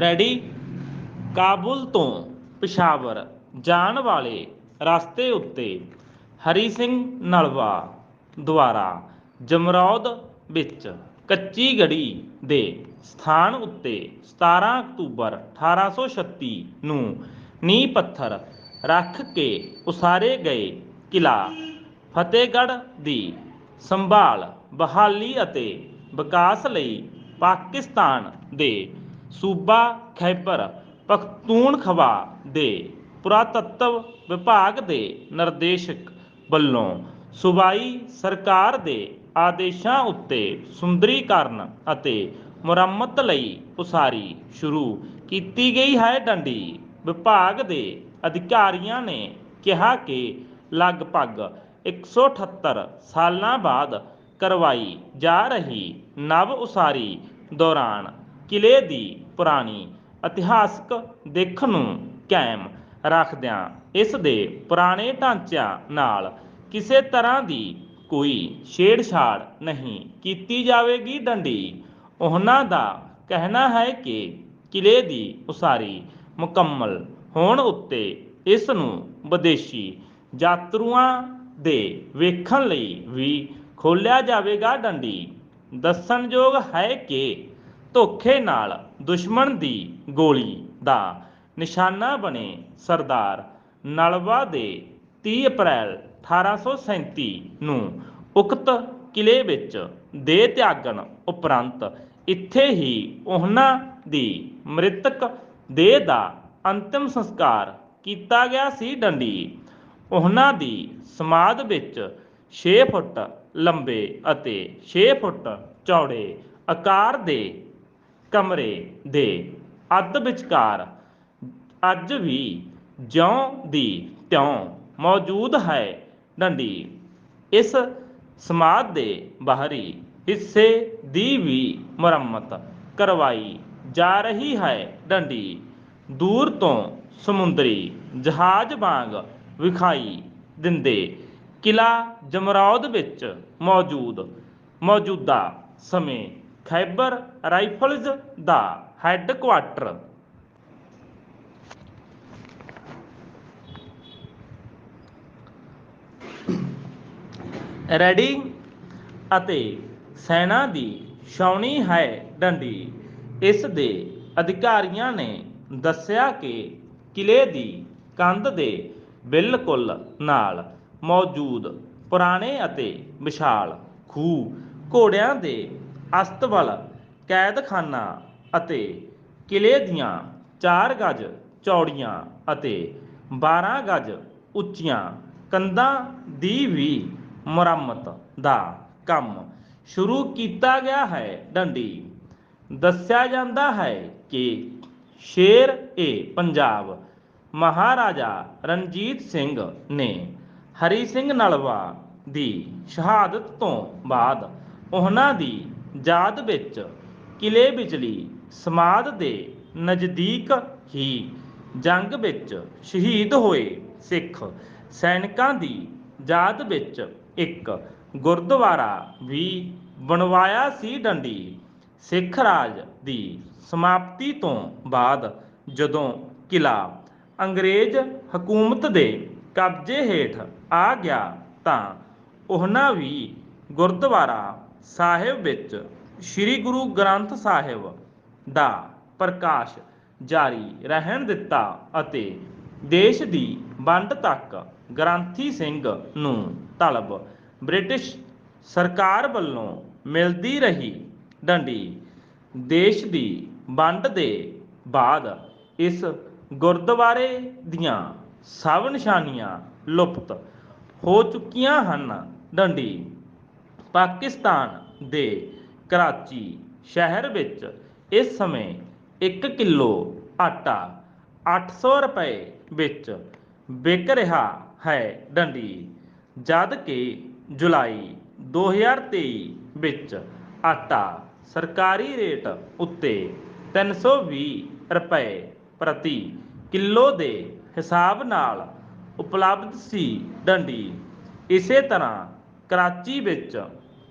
Ready? Kabul ਤੋਂ ਪਿਸ਼ਾਵਰ ਜਾਣ ਵਾਲੇ ਰਸਤੇ ਉੱਤੇ ਹਰੀ ਸਿੰਘ ਨਲਵਾ ਦੁਆਰਾ ਜਮਰੌਦ ਵਿੱਚ ਕੱਚੀ ਗੜੀ ਦੇ ਸਥਾਨ ਉੱਤੇ 17 ਅਕਤੂਬਰ 1836 ਨੂੰ ਨੀਂਹ ਪੱਥਰ ਰੱਖ ਕੇ ਉਸਾਰੇ ਗਏ ਕਿਲਾ ਫਤਿਹਗੜ੍ਹ ਦੀ ਸੰਭਾਲ ਬਹਾਲੀ ਅਤੇ ਵਿਕਾਸ ਲਈ ਪਾਕਿਸਤਾਨ ਦੇ ਸੂਬਾ ਖੈਬਰ ਪਖਤੂਨਖਵਾ ਦੇ, ਪੁਰਾਤੱਤਵ ਵਿਭਾਗ ਦੇ ਨਿਰਦੇਸ਼ਕ ਵੱਲੋਂ ਸੂਬਾਈ ਸਰਕਾਰ ਦੇ ਆਦੇਸ਼ਾਂ ਉੱਤੇ ਸੁੰਦਰੀਕਰਨ ਅਤੇ ਮੁਰੰਮਤ ਲਈ ਉਸਾਰੀ ਸ਼ੁਰੂ ਕੀਤੀ ਗਈ ਹੈ ਡੰਡੀ। ਵਿਭਾਗ ਦੇ ਅਧਿਕਾਰੀਆਂ ਨੇ ਕਿਹਾ ਕਿ ਲਗਭਗ 178 ਸਾਲਾਂ ਬਾਅਦ ਕਰਵਾਈ ਜਾ ਰਹੀ ਨਵ ਉਸਾਰੀ ਦੌਰਾਨ ਕਿਲੇ ਦੀ ਪੁਰਾਣੀ ਇਤਿਹਾਸਕ ਦਿੱਖ ਨੂੰ ਕਾਇਮ ਰੱਖਦਿਆਂ ਇਸ ਦੇ ਪੁਰਾਣੇ ਢਾਂਚਿਆਂ ਨਾਲ ਕਿਸੇ ਤਰ੍ਹਾਂ ਦੀ ਕੋਈ ਛੇੜਛਾੜ ਨਹੀਂ ਕੀਤੀ ਜਾਵੇਗੀ ਡੰਡੀ। ਉਹਨਾਂ ਦਾ ਕਹਿਣਾ ਹੈ ਕਿ ਕਿਲੇ ਦੀ ਉਸਾਰੀ ਮੁਕੰਮਲ ਹੋਣ ਉੱਤੇ ਇਸ ਨੂੰ ਵਿਦੇਸ਼ੀ ਯਾਤਰੂਆਂ ਦੇ ਵੇਖਣ ਲਈ ਵੀ ਖੋਲ੍ਹਿਆ ਜਾਵੇਗਾ ਡੰਡੀ। ਦੱਸਣਯੋਗ ਹੈ ਕਿ ਧੋਖੇ ਨਾਲ ਦੁਸ਼ਮਣ ਦੀ ਗੋਲੀ ਦਾ ਨਿਸ਼ਾਨਾ ਬਣੇ ਸਰਦਾਰ ਨਲਵਾ ਦੇ 30 ਅਪ੍ਰੈਲ 1837 ਨੂੰ ਉਕਤ ਕਿਲੇ ਵਿੱਚ ਦੇ ਤਿਆਗਣ ਉਪਰੰਤ ਇੱਥੇ ਹੀ ਉਹਨਾਂ ਦੀ ਮ੍ਰਿਤਕ ਦੇਹ ਦਾ ਅੰਤਿਮ ਸੰਸਕਾਰ ਕੀਤਾ ਗਿਆ ਸੀ ਡੰਡੀ। ਉਹਨਾਂ ਦੀ ਸਮਾਧ ਵਿੱਚ 6 ਫੁੱਟ ਲੰਬੇ ਅਤੇ 6 ਫੁੱਟ ਚੌੜੇ ਆਕਾਰ ਦੇ ਕਮਰੇ ਦੇ ਅੱਧ ਵਿਚਕਾਰ ਅੱਜ ਵੀ ਜਿਉਂ ਦੀ ਤਿਉਂ ਮੌਜੂਦ ਹੈ ਡੰਡੀ। ਇਸ ਸਮਾਧ ਦੇ ਬਾਹਰੀ ਹਿੱਸੇ ਦੀ ਵੀ ਮੁਰੰਮਤ ਕਰਵਾਈ ਜਾ ਰਹੀ ਹੈ ਡੰਡੀ। ਦੂਰ ਤੋਂ ਸਮੁੰਦਰੀ ਜਹਾਜ਼ ਵਾਂਗ ਵਿਖਾਈ ਦਿੰਦੇ ਕਿਲਾ ਜਮਰੌਦ ਵਿੱਚ ਮੌਜੂਦ ਮੌਜੂਦਾ ਸਮੇਂ ਖੈਬਰ ਰਾਈਫਲਜ਼ ਦਾ ਹੈੱਡਕੁਆਟਰ। ਰੈਡੀ ਅਤੇ ਸੈਨਾ ਦੀ ਛਾਉਣੀ ਹੈ ਡੰਡੀ। ਇਸ ਦੇ ਅਧਿਕਾਰੀਆਂ ਨੇ ਦੱਸਿਆ ਕਿ ਕਿਲੇ ਦੀ ਕੰਧ ਦੇ ਬਿਲਕੁਲ ਨਾਲ ਮੌਜੂਦ ਪੁਰਾਣੇ ਅਤੇ ਵਿਸ਼ਾਲ ਖੂਹ ਘੋੜਿਆਂ ਦੇ ਅਸਤਬਲ, ਕੈਦਖਾਨਾ ਅਤੇ ਕਿਲੇ ਦੀਆਂ 4 ਗਜ ਚੌੜੀਆਂ ਅਤੇ 12 ਗਜ ਉੱਚੀਆਂ ਕੰਧਾਂ ਦੀ ਵੀ ਮੁਰੰਮਤ ਦਾ ਕੰਮ ਸ਼ੁਰੂ ਕੀਤਾ ਗਿਆ ਹੈ। ਡੰਡੀ, ਦੱਸਿਆ ਜਾਂਦਾ ਹੈ ਕਿ ਸ਼ੇਰ ਏ ਪੰਜਾਬ ਮਹਾਰਾਜਾ ਰਣਜੀਤ ਸਿੰਘ ਨੇ ਹਰੀ ਸਿੰਘ ਨਲਵਾ ਦੀ ਸ਼ਹਾਦਤ ਤੋਂ ਬਾਅਦ ਉਹਨਾਂ ਦੀ ਯਾਦ ਵਿੱਚ ਕਿਲੇ ਵਿਚਲੀ ਸਮਾਧ ਦੇ ਨਜ਼ਦੀਕ ਹੀ ਜੰਗ ਵਿੱਚ ਸ਼ਹੀਦ ਹੋਏ ਸਿੱਖ ਸੈਨਿਕਾਂ ਦੀ ਯਾਦ ਵਿੱਚ ਇੱਕ ਗੁਰਦੁਆਰਾ ਵੀ ਬਣਵਾਇਆ ਸੀ ਡੰਡੀ। ਸਿੱਖ ਰਾਜ ਦੀ ਸਮਾਪਤੀ ਤੋਂ ਬਾਅਦ ਜਦੋਂ ਕਿਲਾ ਅੰਗਰੇਜ਼ ਹਕੂਮਤ ਦੇ ਕਬਜ਼ੇ ਹੇਠ ਆ ਗਿਆ ਤਾਂ ਉਹਨਾਂ ਵੀ ਗੁਰਦੁਆਰਾ ਸਾਹਿਬ ਵਿੱਚ ਸ੍ਰੀ ਗੁਰੂ ਗ੍ਰੰਥ ਸਾਹਿਬ ਦਾ ਪ੍ਰਕਾਸ਼ ਜਾਰੀ ਰਹਿਣ ਦਿੱਤਾ ਅਤੇ ਦੇਸ਼ ਦੀ ਵੰਡ ਤੱਕ ਗ੍ਰੰਥੀ ਸਿੰਘ ਨੂੰ ਤਲਬ ਬ੍ਰਿਟਿਸ਼ ਸਰਕਾਰ ਵੱਲੋਂ ਮਿਲਦੀ ਰਹੀ ਡੰਡੀ, ਦੇਸ਼ ਦੀ ਵੰਡ ਦੇ ਬਾਅਦ ਇਸ ਗੁਰਦੁਆਰੇ ਦੀਆਂ ਸਭ ਨਿਸ਼ਾਨੀਆਂ ਲੁਪਤ ਹੋ ਚੁੱਕੀਆਂ ਹਨ। ਡੰਡੀ ਪਾਕਿਸਤਾਨ ਦੇ ਕਰਾਚੀ ਸ਼ਹਿਰ ਵਿੱਚ ਇਸ ਸਮੇਂ 1 ਕਿਲੋ ਆਟਾ 800 ਰੁਪਏ ਵਿੱਚ ਵਿਕ ਰਿਹਾ ਹੈ ਡੰਡੀ, ਜਦ ਕਿ ਜੁਲਾਈ 2023 ਵਿੱਚ ਆਟਾ ਸਰਕਾਰੀ ਰੇਟ ਉੱਤੇ 320 ਰੁਪਏ ਪ੍ਰਤੀ ਕਿਲੋ ਦੇ ਹਿਸਾਬ ਨਾਲ ਉਪਲਬਧ ਸੀ। ਡੰਡੀ ਇਸੇ ਤਰ੍ਹਾਂ ਕਰਾਚੀ ਵਿੱਚ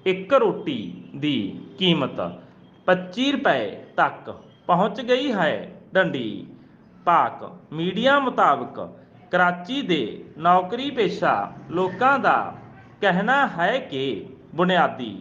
ਇੱਕ ਰੋਟੀ ਦੀ ਕੀਮਤ 25 ਰੁਪਏ ਤੱਕ ਪਹੁੰਚ ਗਈ ਹੈ ਡੰਡੀ। ਪਾਕ ਮੀਡੀਆ ਮੁਤਾਬਕ ਕਰਾਚੀ ਦੇ ਨੌਕਰੀ ਪੇਸ਼ਾ ਲੋਕਾਂ ਦਾ ਕਹਿਣਾ ਹੈ ਕਿ ਬੁਨਿਆਦੀ